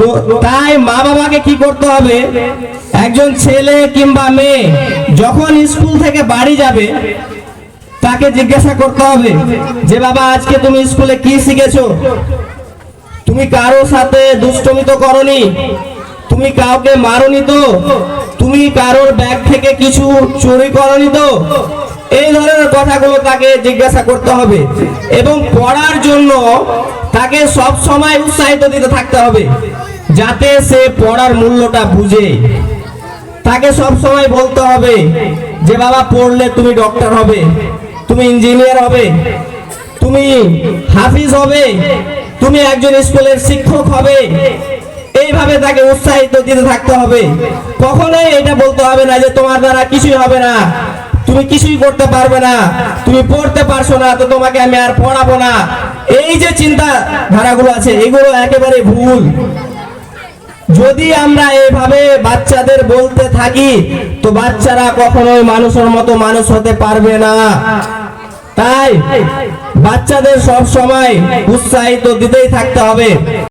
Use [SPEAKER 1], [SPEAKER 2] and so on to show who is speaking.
[SPEAKER 1] তো তাই মা বাবাকে কি করতে হবে? একজন ছেলে কিংবা মেয়ে যখন স্কুল থেকে বাড়ি যাবে, তাকে জিজ্ঞাসা করতে হবে যে, বাবা, আজকে তুমি স্কুলে কি শিখেছো? তুমি কারোর সাথে দুষ্টমি তো করনি? তুমি কাউকে মারনি তো? তুমি কারোর ব্যাগ থেকে কিছু চুরি করনি তো? এই ধরনের কথাগুলো তাকে জিজ্ঞাসা করতে হবে এবং পড়ার জন্য তাকে সব সময় উৎসাহিত দিতে থাকতে হবে। যাতে সে পড়ার মূল্যটা বুঝে। তাকে সব সময় বলতে হবে যে, বাবা, পড়লে তুমি ডক্টর হবে, তুমি ইঞ্জিনিয়ার হবে, তুমি হাফিজ হবে, তুমি একজন স্কুলের শিক্ষক হবে। এইভাবে তাকে উৎসাহিত দিতে থাকতে হবে। কখনোই এটা বলতে হবে না যে, তোমার দ্বারা কিছুই হবে না, তুমি কিছুই করতে পারবে না, তুমি পড়তে পারছ না, তো তোমাকে আমি আর পড়াবো না। এই যে চিন্তা ধারাগুলো আছে, এগুলো একেবারে ভুল। যদি আমরা এইভাবে বাচ্চাদের বলতে থাকি, তো বাচ্চারা কখনোই মানুষের মতো মানুষ হতে পারবে না। তাই বাচ্চাদের সব সময় উৎসাহিত দিতেই থাকতে হবে।